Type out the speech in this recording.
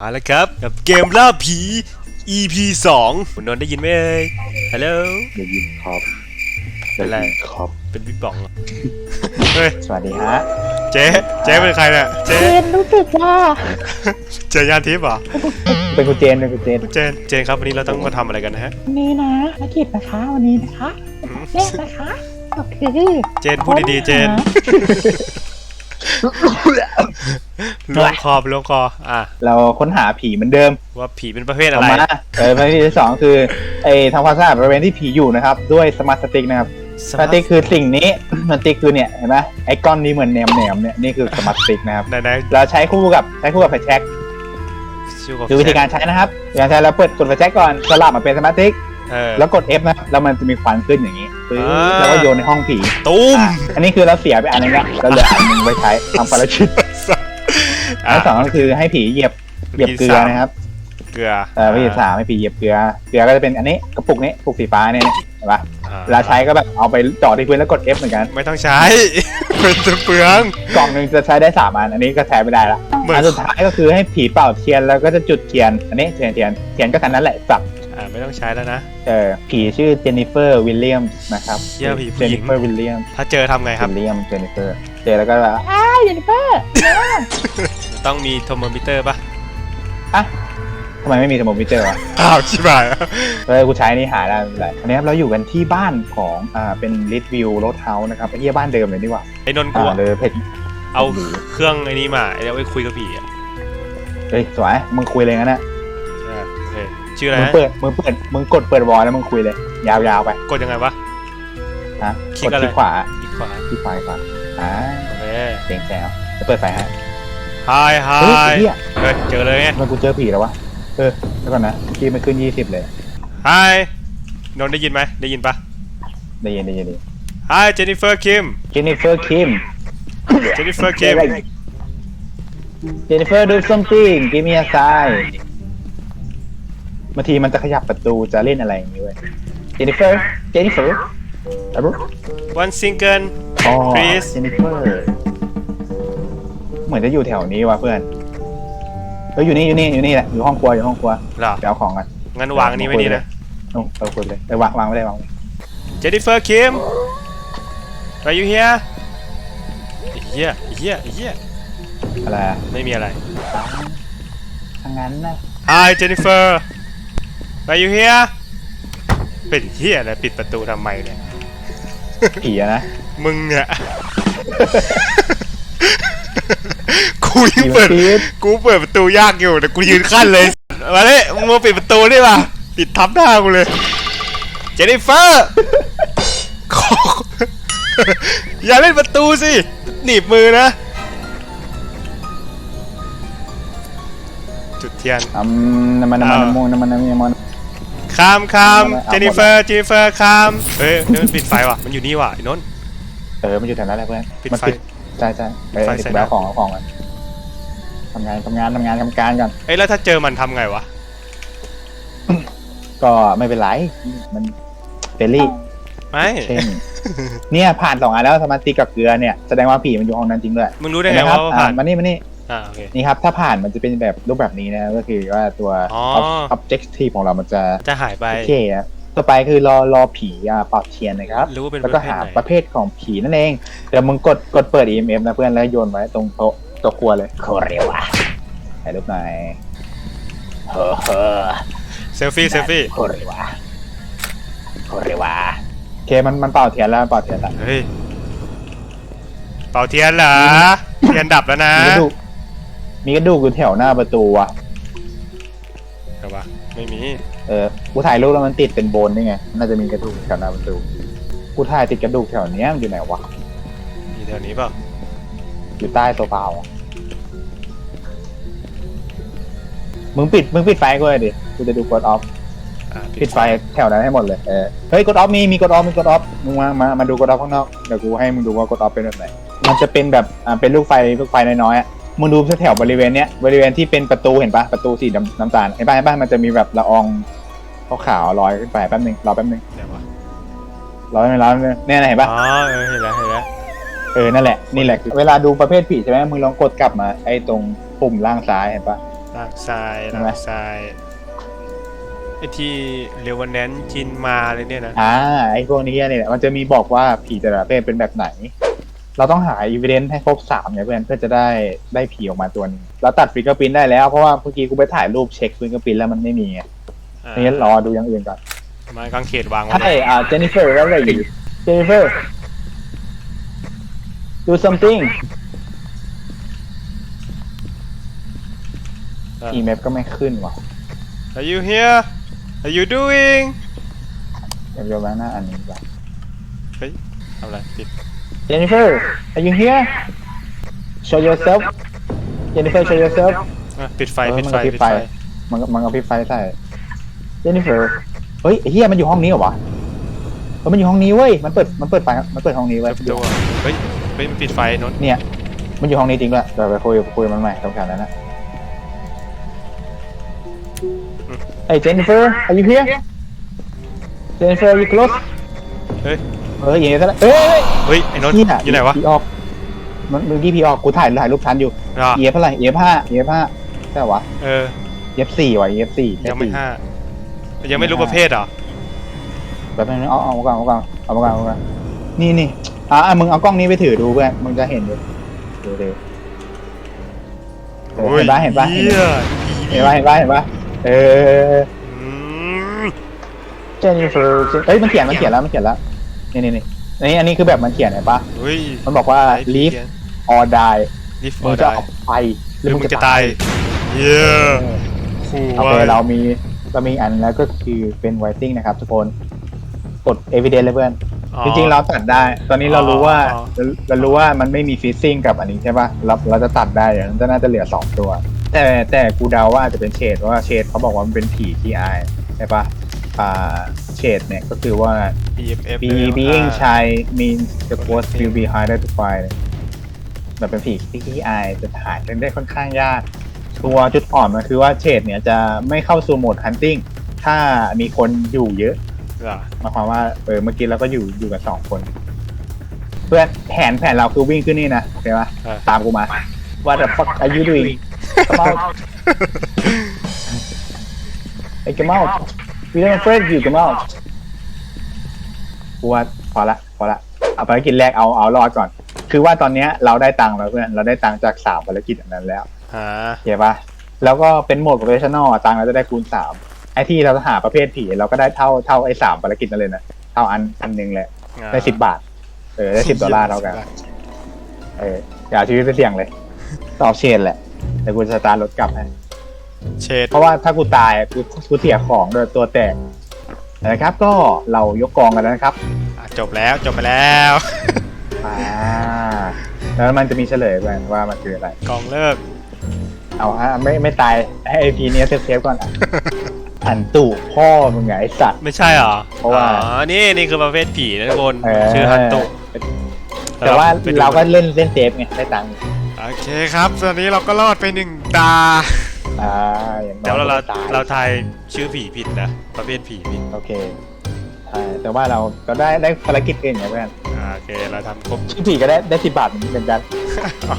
เอาละครับกับเกมล่าผี EP 2คุณนนท์ได้ยินไหมเอ่ยฮัลโหลได้ยินครับเป็นไรด้ยินครับเป็นบิ๊กบองเหรอเฮ้ยสวัสดีฮะ เจ๊เจ๊เป็นใครเนี่ยเจ๊เจนรู้สึกว่าเจยานทิพย์เหรอเป็นคุณเจนเป็นคุณเจนเจนเจนครับวันนี้เราต้องมาทำอะไรกันนะฮะวันนี้นะภารกิจนะคะวันนี้นะคะอืมแรกนะคะก็คือเจนพูดดีๆเจน ล้วงคอล้วงคออะเราค้นหาผีเหมือนเดิมว่าผีเป็นประเภทออะอกไรมาเออภารกิจที่สองคือไอ้ทำความสะอาดบริเวณที่ผีอยู่นะครับ ด้วยสมาร์ทสติ๊กนะครับสสมาร์ทสติ๊กคือสิ่งนี้สมาร์ทสติ๊กคือเนี่ยเห็นไหมไอ้ก้อนนี้เหมือนแหนมแหนมๆเนี่ยนี่คือสมาร์ทสติ๊กนะครับไหนไหนเราใช้คู่กับใช้คู่กับไฟแช็กชื่อกับคือวิธีการใช้นะครับวิธีการใช้เราเปิดกดไฟแช็กก่อนสลับมาเป็นสมาร์ทสติ๊กเออแล้วกด F นะแล้วมันจะมีควันขึ้นอย่างนี้ ปึ๊บอ่า แล้วก็โยนในห้องผีตุ้มอะอันนี้คือเราเสียไปอันนึงละเราเหลืออันนึงไว้ใช้ทำภารกิจอันที่สองก็คือให้ผีเหยียบเหยียบเกลือนะครับเกลือเออวิธีสามให้ผีเหยียบเกลือเกลือก็จะเป็นอันนี้กระปุกนี้กระปุกสีฟ้าเนี่ยเห็นปะอ่เวลาใช้ก็แบบเอาไปจ่อที่พื้นแล้วกด F เหมือนกันไม่ต้องใช้ เป็นจะเปลือง กล่องหนึ่งจะใช้ได้สามอันอันนี้ก็ใช้ไม่ได้ละเหมือน อันสุดท้ายก็คือให้ผีเป่าเทียนแล้วก็จะจุดเทียนอันนี้เทียนเทียนเทียนก็ทันนั้นแหละสับอ่า ไม่ต้องใช้แล้วนะ เออผีชื่อเจนนิเฟอร์วิลเลียมนะครับเชี่ยผีผู้เจนหญินิง เฟอร์วิลเลียมถ้าเจอทำไงครับ วิลเลียมเจนนิเฟอร์เจอแล้วก็แบบอ้ายเจนนิเฟอร์ต้องมีโทรโมมิเตอร์ปะอะทำไมไม่มีเทอร์โมมิเตอร์วะ อ้าวชิบหายเออกูใช้นี่หาได้ไม่เป็นไรอันนี้ครับเราอยู่กันที่บ้านของอ่าเป็นลิทวิวรถเฮาส์นะครับไอ้เหี้ยบ้านเดิมเลยดีกว่าไอ้นนท์กูอ่าอะเลยเพจเอาเครื่องไอ้นี้มาไอ้เอาไว้คุยกับผีอะเฮ้ยสวยมึงคุยเลยงั้นนะอ่าโอเค ชื่ออะไรมึงนะเปิดมึงเปิดมึงกดเปิดวอลแล้วมึงคุยเลย ยาวๆไปกดยังไงวะฮะคลิกกดอะไร ที่ขวาอีกขวาที่ขวาที่ขวาอ่าโอเคเสียงแซวจะเปิดไฟให้ฮายฮาเฮ้ยยไอ้เหี้ยเฮ้ยเจอเลยไงทำไมกูเจอผีแล้ววะเออแล้วก่อนนะที่มันขึ้นยี่สิบเลยฮายนนท์ได้ยินไหมได้ยินปะได้ยินได้ยินได้ยินฮายเจนนิเฟอร์คิมเจนนิเฟอร์คิม เจนนิเฟอร์คิมเจนนิเฟอร์ดู something give me a sign บางทีมันจะขยับประตูจะเล่นอะไรอย่างนี้เว้ยเจนนิเฟอร์เจนนิเฟอร์อะบุ๊ one single อ๋อ Please เจนนิเฟอร์เหมือนจะอยู่แถวนี้ว่ะเพื่อนเอออยู่นี่อยู่นี่อยู่นี่แหละอยู่ห้องครัวอยู่ห้องครัวเหรอ ไปเอาของกันงั้นวางอันนี้ไว้นี่นะ เอาเอาคุยเลยไปวางวางไว้เลยวางไว้เจนนิเฟอร์คิม are you here ไอ้เหี้ยไอ้เหี้ยไอ้เหี้ยอะไรอะไม่มีอะไรทางนั้นนะ Hi Jennifer are you here เป็นเหี้ยอะไรปิดประตูทำไมเนี่ย ผีอะนะมึงเนี่ย กูยังผีเปิดผีกูเปิดประตูยากอยู่แต่กูยืนขั้นเลย มาเลยมึงมาปิดประตูได้ป่ะปิดทับหน้ากูเลย เจนนิเฟอร์อย่าเล่นประตูสิ หนีบมือนะ จุดเทียนอืมน้ำมันน้ำมันอ่าน้ำมันน้ำมันน้ำมันน้ำมัน คามคามเอาหมดเจนนิเฟอร์เจนนิเฟอร์คามเฮ้ยเฮ้ยมันปิดไฟว่ะมันอยู่นี่ว่ะไอ้นนท์ เออมันอยู่แถวนั้นแหละเพื่อนปิดมันไฟปิดใช่ใช่ไปไฟปิดใส่ แบหน้าวของเอาของกันทำงานทำงานทำงานทำการก่อนเอ้ยแล้วถ้าเจอมันทำไงวะก็ไม่เป็นไรมันเฟรนลี่ไม่เช่น เนี่ยผ่านสองอันแล้วสมาร์ทสติ๊กกับเกลือเนี่ยแสดงว่าผีมันอยู่ห้องนั้นจริงด้วยมึงรู้ได้ไงเห็นหมคว่ารับผ่านอ่มานี่มานี่ อ่าโอเค นี่ครับ ถ้าผ่านมันจะเป็นแบบรูปแบบนี้นะ ก็คือว่าตัว อ๋อ objective ของเรามันจะจะหายไป โอเคอะต่อไปคือรอรอผีอะเป่าเทียนนะครับ รู้ว่าเป็นแล้วปก็ระเภทหาไหนประเภทของผีนั่นเอง เดี๋ยวมึงกดกดเปิด EMF นะเพื่อนแล้วโยนไว้ตรงโต๊ะโต๊ะครัวเลยโคเรวะถ่ายรูปหน่อยเฮ้อเฮ้อ เซลฟี่เซลฟี่โคเรวะโคเรวะโอเคมันมันเป่าเทียนแล้วเป่าเทียนแล้วเฮ้ยเป่าเทียนเหรอเทียนดับแล้วนะมีกระดูก มีกระดูกอยู่แถวหน้าประตูว่ะ แต่ว่าไม่มีเออ กูถ่ายรูปแล้วมันติดเป็นโบนนี่ไง น่าจะมีกระดูกแถวหน้าประตู กูถ่ายติดกระดูกแถวเนี้ยมันอยู่ไหนวะ มีแถวนี้เปล่าอยู่ใต้โซฟาอะมึงปิด มึงปิดไฟกูเลยดิ กูจะดูกดออฟ อ่าปิดไฟแถวนั้นให้หมดเลย เออ เฮ้ยกดออฟมีมีกดออฟมีกดออฟ มึงมา มา มาดูกดออฟข้างนอก เดี๋ยวกูให้มึงดูว่ากดออฟเป็นแบบไหน มันจะเป็นแบบ อ่า เป็นลูกไฟลูกไฟน้อยๆอะ มึงดูแถวๆบริเวณเนี้ยบริเวณที่เป็นประตูเห็นปะประตูสีน้ำน้ำตาลเห็นปะเห็นปะมันจะมีแบบละอองขาวๆลอยขึ้นไปแป๊บนึงรอแป๊บนึงเดี๋ยววะรอแป๊บนึงรอแป๊บนึงเนี่ยนะเห็นปะอ๋อเออเห็นแล้วเห็นแล้วเออนั่นแหละนี่แหละคือเวลาดูประเภทผีใช่ไหมมึงลองกดกลับมาไอ้ตรงปุ่มล่างซ้ายเห็นปะ ลากทรายใช่ลาไหมกทรายไอที่เรวันแนนจินมาเลยเนี่ยนะอ่าไอ้พวกนี้เนี่ยมันจะมีบอกว่าผีแต่ละประเภทเป็นแบบไหน เราต้องหาอีเวนต์ให้ครบสามเนี่ยเพื่อนเพื่อจะได้ได้ผีออกมาตัวหนึงเราตัดฟิกเกอร์พินได้แล้วเพราะว่าเมื่อกี้กูไปถ่ายรูปเช็คฟิกเกอร์พินแล้วมันไม่มีไงอ่างั้นรอดูอย่างอื่นก่อนไม้กางเขนวางไว้ใช่อ่าเจนนิเฟอร์แล้วอะไรอยู่เจนนิเฟอร์ do something อะอีเมลก็ไม่ขึ้นว่ะ Are you here Are you doing เดี๋ยวโยนไว้หน้าอันนี้ก่อนเฮ้ยทำอะไรติด Jennifer are you here show yourself Jennifer show yourself อะปิดไฟเออปิดมันไฟกระพริบปิดไฟ ไฟ มันก็มันก็พริบไฟใส่ Jennifer เฮ้ยไอ้เฮียมันอยู่ห้องนี้เหรอวะเออมันอยู่ห้องนี้เว้ยมันเปิดมันเปิดไฟมันเปิดห้องนี้ไว้เปิดประตูอะเฮ้ยเฮ้ยมันปิดไฟนนท์เนี่ย มันอยู่ห้องนี้จริงด้วยเดี๋ยวไปคุยไปคุยกับมันใหม่ต้องการแล้วนะเฮ้ย Jennifer are you here Jennifer are you close เฮ้ย เฮ้ยอย่างนี้ซะแล้วเฮ้ยเฮ้ยไอ้นนท์นี่อยู่ไหนวะผีออกมันเมื่อกี้ผีออกกูถ่ายถ่ายรูปทันอยู่อะเอฟเท่าไหร่เอฟห้าเอฟห้าใช่ปะวะเออเอฟสี่ว่ะเอฟสี่ยังไม่ห้ายังไม่รู้ประเภทเหรอแบบนึงเอาเอามาก่อนเอามาก่อนเอามาก่อนเอามาก่อนนี่นี่อะอะมึงเอากล้องนี้ไปถือดูเพื่อนมึงจะเห็นดูดูดูเออเห็นปะเห็นปะเห็นเหี้ยปะเห็นปะเห็นปะเห็นปะเอออืมเจนนิเฟอร์เอ้ยมันเขียนมันเขียนแล้วมันเขียนแล้ว นี่นี่นี่อันนี้อันนี้คือแบบมันเขียนเห็นปะเฮ้ยมันบอกว่า live or die ลิฟต์มึองอจะได้ออกไปหรือมึงจะตาย เย้เออขู่โอเคไว้เรามีเรามีอันแล้วก็คือเป็น writing นะครับทุกคนกด evidence เลยเพื่อน อ๋อ จริงๆเราตัดได้ ตอนนี้เรารู้ว่าอ๋อ เราเรารู้ว่ามันไม่มีฟิซซิ่งกับอันนี้ใช่ปะเราเราจะตัดได้อย่างนั้นจะน่าจะเหลือสองตัว แต่แต่กูเดาว่าอาจจะเป็นเชดเพราะว่าเชดเขาบอกว่ามันเป็นผีที่อายใช่ปะอ่า เชดเนี่ยก็คือว่า BFF be being shy means the ghost will be harder to find แบบเป็นผีที่ขี้อายจะถ่ายได้ค่อนข้างยาก ตัวจุดอ่อนมันคือว่าเชดเนี่ยจะไม่เข้าสู่โหมด hunting ถ้ามีคนอยู่เยอะเหรอหมายความว่าเออเมื่อกี้เราก็อยู่อยู่กันสองคน เพื่อนแผนแผนเราคือวิ่งขึ้นนี่นะโอเคปะเออตามกูมา What the fuck are you doing Come out ไอ้ come out we don't afraid you come out กูว่าพอละพอละเอาภารกิจแรกเอาเอารอดก่อน คือว่าตอนเนี้ยเราได้ตังค์แล้วเพื่อนเราได้ตังค์จากสามภารกิจอันนั้นแล้วหาโอเคปะแล้วก็เป็นโหมด professional อะตังค์เราจะได้คูณสามไอ้ที่เราหาประเภทผีเราก็ได้เท่าเท่าไอ้สามภารกิจนั่นเลยนะเท่าอันอันหนึงเลยได้สิบบาท เออได้สิบดอลลาร์เท่ากัน เอออย่าเอาชีวิตไปเสี่ยงเลย ตอบเชนแหละแต่กูจะสตาร์ทรถกลับให้ เชดเพราะว่าถ้ากูตายกูกูเสียของโดยตัวแตกนะครับ ก็เรายกกองกันแล้วนะครับอะจบแล้วจบไปแล้ว อ่าแล้วมันจะมีเฉลยไปว่ามันคืออะไร กองเลิกเอาฮะไม่ไม่ตายให้ไอพีเนี้ยเซฟๆก่อนอะ อันตู่พ่อมึงไงไอสัตว์ ไม่ใช่เหรอเพราะว่า อ๋อนี่นี่คือประเภทผีนะทุกคนเออชื่อฮันตุแต่ว่าไปดูเราก็เล่นเล่นเซฟไงได้ตังค์โอเคครับตอนนี้เราก็รอดไปหนึ่งตา อ่าอย่างน้เดี๋ยวอยเราก็เราตายเราทายชื่อผีผิดนะ ประเภทผีผิดโอเคใช่แต่ว่าเราก็ได้ได้ภารกิจอื่นไงเพื่อนอ่าโอเค เราทำครบ ชื่อผีก็ได้ได้สิบบาทเหมือนกัน เอ